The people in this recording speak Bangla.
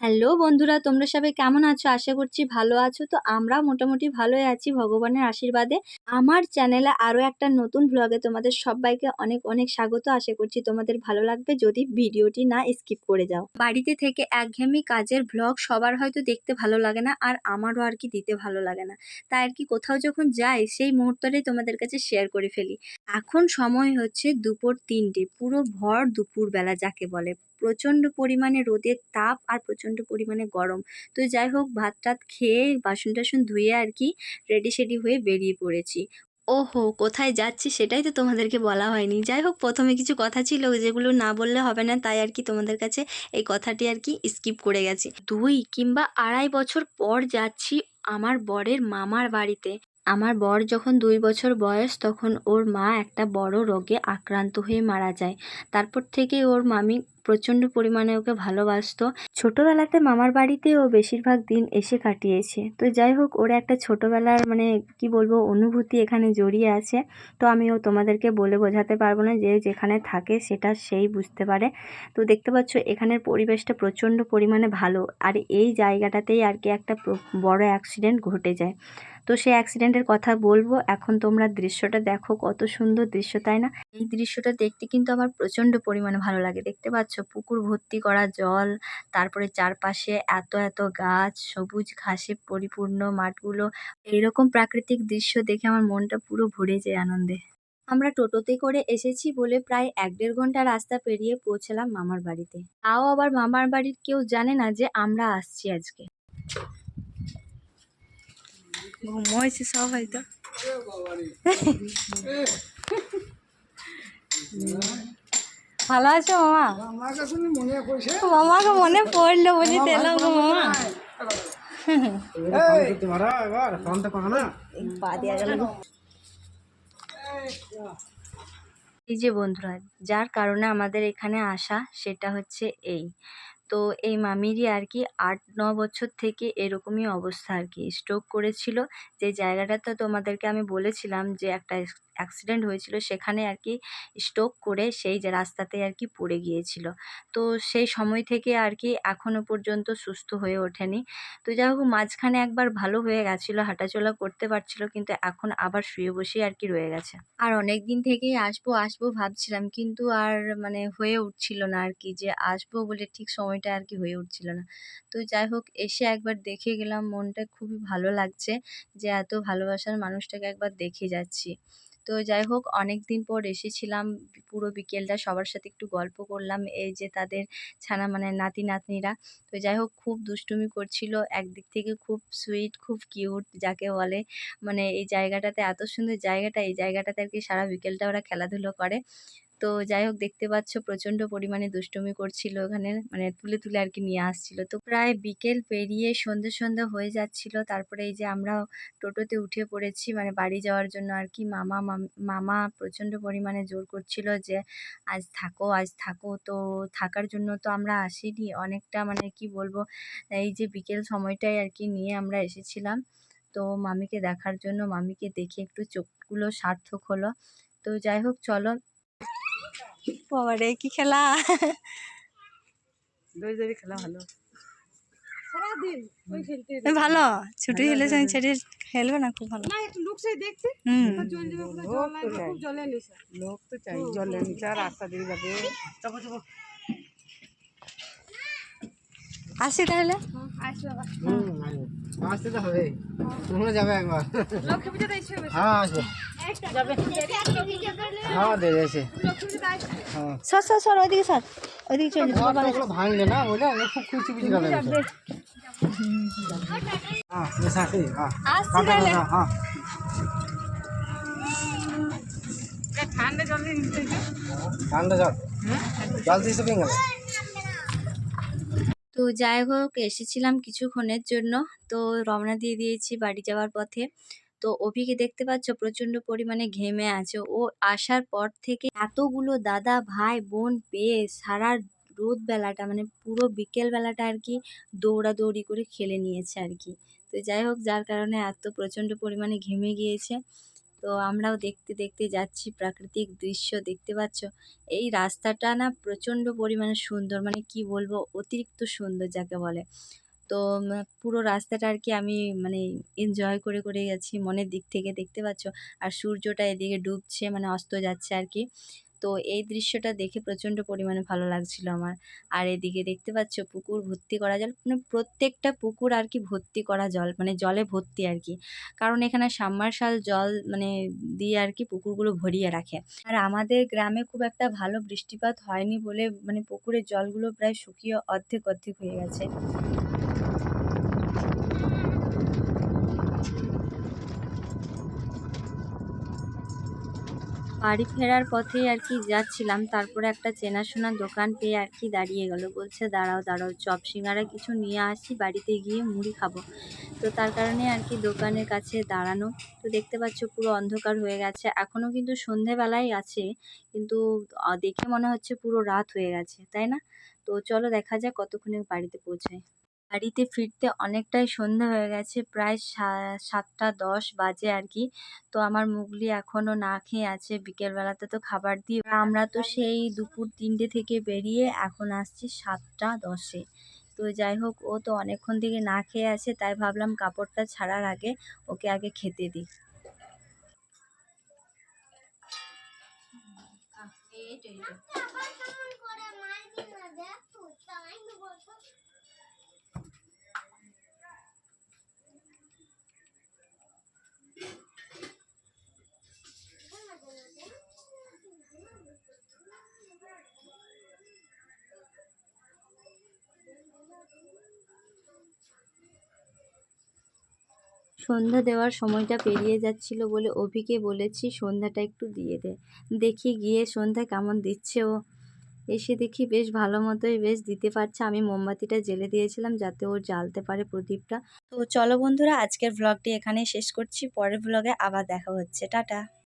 হ্যালো বন্ধুরা, তোমরা সবাই কেমন আছো? আশা করছি ভালো আছো। তো আমরা মোটামুটি ভালোই আছি ভগবানের আশীর্বাদে। আমার চ্যানেলে আরও একটা নতুন ব্লগে তোমাদের সবাইকে অনেক অনেক স্বাগত। আশা করছি তোমাদের ভালো লাগবে। যদি ভিডিওটি না স্কিপ করে যাও। বাড়িতে থেকে একঘেয়েমি কাজের ব্লগ সবার হয়তো দেখতে ভালো লাগে না, আর আমারও আর কি দিতে ভালো লাগে না। তাই আর কি কোথাও যখন যাই, সেই মুহূর্তটাই তোমাদের কাছে শেয়ার করে ফেলি। এখন সময় হচ্ছে দুপুর তিনটে। পুরো ভর দুপুরবেলা যাকে বলে। প্রচণ্ড পরিমাণে রোদের তাপ আর প্রচণ্ড পরিমাণে গরম। তো যাই হোক ভাত টাত খেয়ে বাসন টাসন ধুয়ে আর কি রেডি সেডি হয়ে বেরিয়ে পড়েছি। ওহো, কোথায় যাচ্ছি সেটাই তো তোমাদেরকে বলা হয়নি। যাই হোক, প্রথমে কিছু কথা ছিল যেগুলো না বললে হবে না, তাই আর কি তোমাদের কাছে এই কথাটি আর কি স্কিপ করে গেছি। দুই কিংবা আড়াই বছর পর যাচ্ছি আমার বরের মামার বাড়িতে। আমার বর যখন দুই বছর বয়স, তখন ওর মা একটা বড় রোগে আক্রান্ত হয়ে মারা যায়। তারপর থেকে ওর মামি প্রচণ্ড পরিমাণে ওকে ভালোবাসতো। ছোটোবেলাতে মামার বাড়িতে ও বেশিরভাগ দিন এসে কাটিয়েছে। তো যাই হোক, ওর একটা ছোটোবেলার মানে কি বলব, অনুভূতি এখানে জড়িয়ে আছে। তো আমি ও তোমাদেরকে বলে বোঝাতে পারব না যে যেখানে থাকে সেটা সেই বুঝতে পারে। তো দেখতে পাচ্ছ, এখানের পরিবেশটা প্রচণ্ড পরিমাণে ভালো। আর এই জায়গাটাতেই আর কি একটা বড় অ্যাক্সিডেন্ট ঘটে যায়। তো সেই অ্যাক্সিডেন্টের কথা বলব। এখন তোমরা দৃশ্যটা দেখো, কত সুন্দর দৃশ্য, তাই না? এই দৃশ্যটা দেখতে কিন্তু আমার প্রচণ্ড পরিমাণে ভালো লাগে। দেখতে পাচ্ছ, পুকুর ভর্তি করা জল, তারপরে চারপাশে এত এত গাছ, সবুজ ঘাসে পরিপূর্ণ মাঠগুলো। এইরকম প্রাকৃতিক দৃশ্য দেখে আমার মনটা পুরো ভরে যায় আনন্দে। আমরা টোটোতে করে এসেছি বলে প্রায় এক দেড় ঘণ্টা রাস্তা পেরিয়ে পৌঁছলাম মামার বাড়িতে। তাও আবার মামার বাড়ির কেউ জানে না যে আমরা আসছি আজকে। ঘুমোইছে সবাই তো ভালো আছো মামা মামাকে মনে পড়ল বুঝিতে এলাম গো মামা এই যে বন্ধুরা, যার কারণে আমাদের এখানে আসা, সেটা হচ্ছে এই। তো এই মামিরই আর কি আট, ন বছর থেকে এরকমই অবস্থা আর কি স্ট্রোক করেছিল। যে জায়গাটাতে তোমাদেরকে আমি বলেছিলাম যে একটা অ্যাক্সিডেন্ট হয়েছিল, সেখানে আর কি স্ট্রোক করে সেই যে রাস্তাতে আর কি পড়ে গিয়েছিল। তো সেই সময় থেকে আর কি এখনও পর্যন্ত সুস্থ হয়ে ওঠেনি। তো যাই হোক, মাঝখানে একবার ভালো হয়ে গেছিল, হাঁটাচলা করতে পারছিল, কিন্তু এখন আবার শুয়ে বসেই আর কি রয়ে গেছে। আর অনেক দিন থেকেই আসব আসব ভাবছিলাম, কিন্তু আর মানে হয়ে উঠছিল না আর কি যে আসব বলে ঠিক সময়টা আর কি হয়ে উঠছিল না। তো যাই হোক, এসে একবার দেখে গেলাম, মনটা খুবই ভালো লাগছে যে এত ভালোবাসার মানুষটাকে একবার দেখে যাচ্ছি। তো যাই হোক অনেক দিন পর এসেছিলাম, পুরো বিকেলটা সবার সাথে একটু গল্প করলাম, এই যে তাদের ছানা মানে নাতি নাতনিরা। তো যাই হোক, খুব দুষ্টুমি করছিল, একদিক থেকে খুব সুইট, খুব কিউট যাকে বলে। মানে এই জায়গাটাতে, এত সুন্দর জায়গাটা, এই জায়গাটাতে আর কি সারা বিকেলটা ওরা খেলাধুলো করে। তো যাই হোক, দেখতে পাচ্ছ প্রচণ্ড পরিমাণে দুষ্টুমি করছিল ওখানে মানে তুলে তুলে আর কি নিয়ে আসছিল। তো প্রায় বিকেল পেরিয়ে সন্ধে সন্ধে হয়ে যাচ্ছিল। তারপরে এই যে আমরা টোটোতে উঠে পড়েছি মানে বাড়ি যাওয়ার জন্য আর কি, মামা, মাম- মামা প্রচণ্ড পরিমাণে জোর করছিল যে, আজ থাকো আজ থাকো। তো থাকার জন্য তো আমরা আসিনি। অনেকটা মানে কি বলব, এই যে বিকেল সময়টাই আর কি নিয়ে আমরা এসেছিলাম। তো মামিকে দেখার জন্য, মামিকে দেখে একটু চোখগুলো সার্থক হলো। তো যাই হোক, চলো বাবারে কি খেলা? দই দই খেলা ভালো। সারাদিন ওই খেলতে ভালো? ছুটি হলে ছেড়ে খেলবে না? খুব ভালো। লোক তো চাই। জলে নিচে রাস্তা দিয়ে যাবে। আসি তাহলে? আসতে তো হবে। তোমরা যাবে একবার। লক্ষ্মী হ্যাঁ আসবে। হ্যাঁ দেরি আছে লক্ষ্মী পুজোতে আসবে হ্যাঁ। সর সর সর ওইদিকে সর। ওইদিকে চলে যাব বাবা। ঘরটা ভাঙলে না বলে আমি খুব খুশি খুশি গেল হ্যাঁ বেশ আসি হ্যাঁ। হ্যাঁ হ্যাঁ। ঠান্ডা জল নিতে ঠান্ডা জল? জল দিয়ে শুকিয়ে তো যাই হোক এসেছিলাম কিছুক্ষণের জন্য। তো রওনা দিয়ে দিয়েছি বাড়ি যাওয়ার পথে। তো অভিকে দেখতে পাচ্ছ প্রচণ্ড পরিমাণে ঘেমে আছে। ও আসার পর থেকে এতগুলো দাদা, ভাই, বোন পেয়ে সারা রোদ বেলাটা মানে পুরো বিকেল বেলাটা আর কি দৌড়াদৌড়ি করে খেলে নিয়েছে আর কি। তো যাই হোক, যার কারণে এত প্রচণ্ড পরিমাণে ঘেমে গিয়েছে। তো আমরাও দেখতে দেখতে যাচ্ছি, প্রাকৃতিক দৃশ্য দেখতে পাচ্ছ। এই রাস্তাটা না প্রচণ্ড পরিমাণে সুন্দর মানে কি বলব, অতিরিক্ত সুন্দর যাকে বলে। তো পুরো রাস্তাটা আর কি আমি মানে এনজয় করে করে গেছি। মনের দিক থেকে দেখতে পাচ্ছ। আর সূর্যটা এদিকে ডুবছে মানে অস্ত যাচ্ছে আর কি তো এই দৃশ্যটা দেখে প্রচণ্ড পরিমাণে ভালো লাগছিল আমার। আর এদিকে দেখতে পাচ্ছ পুকুর ভর্তি করা জল মানে প্রত্যেকটা পুকুর আর কি ভর্তি করা জল মানে জলে ভর্তি আর কি। কারণ এখানে সাবমার্শাল জল মানে দিয়ে আর কি পুকুরগুলো ভরিয়ে রাখে। আর আমাদের গ্রামে খুব একটা ভালো বৃষ্টিপাত হয়নি বলে মানে পুকুরের জলগুলো প্রায় শুকিয়ে অর্ধেক অর্ধেক হয়ে গেছে। বাড়ি ফেরার পথেই আর কি যাচ্ছিলাম, তারপরে একটা চেনাশোনা দোকান পেয়ে আর কি দাঁড়িয়ে গেল। বলছে, দাঁড়াও দাঁড়াও, চপ সিঙ্গারা কিছু নিয়ে আসি বাড়িতে গিয়ে মুড়ি খাব। তো তার কারণে আর কি দোকানের কাছে দাঁড়ানো। তো দেখতে পাচ্ছ, পুরো অন্ধকার হয়ে গেছে। এখনও কিন্তু সন্ধেবেলায় আছে, কিন্তু দেখে মনে হচ্ছে পুরো রাত হয়ে গেছে, তাই না? তো চলো দেখা যাক কতক্ষণে বাড়িতে পৌঁছায়। বাড়িতে ফিরতে অনেকটাই সন্ধ্যা হয়ে গেছে প্রায় সাতটা দশ বাজে আর কি। তো আমার মুগলি এখনও না খেয়ে আছে বিকেলবেলাতে তো খাবার দিয়ে আমরা তো সেই দুপুর তিনটে থেকে বেরিয়ে এখন আসছি সাতটা দশে। তো যাই হোক ও তো অনেকক্ষণ থেকে না খেয়ে আছে তাই ভাবলাম কাপড়টা ছাড়ার আগে ওকে আগে খেতে দিই। সন্ধ্যা দেওয়ার সময়টা পেরিয়ে যাচ্ছিল বলে অভিকে বলেছি, সন্ধ্যাটা একটু দিয়ে দে। দেখি গিয়ে সন্ধ্যা কেমন দিচ্ছে ও। এসে দেখি বেশ ভালো মতোই বেশ দিতে পারছে। আমি মোমবাতিটা জ্বেলে দিয়েছিলাম যাতে ও জ্বালতে পারে প্রদীপটা। তো চলো বন্ধুরা, আজকের ভ্লগটি এখানেই শেষ করছি। পরের ভ্লগে আবার দেখা হচ্ছে। টাটা।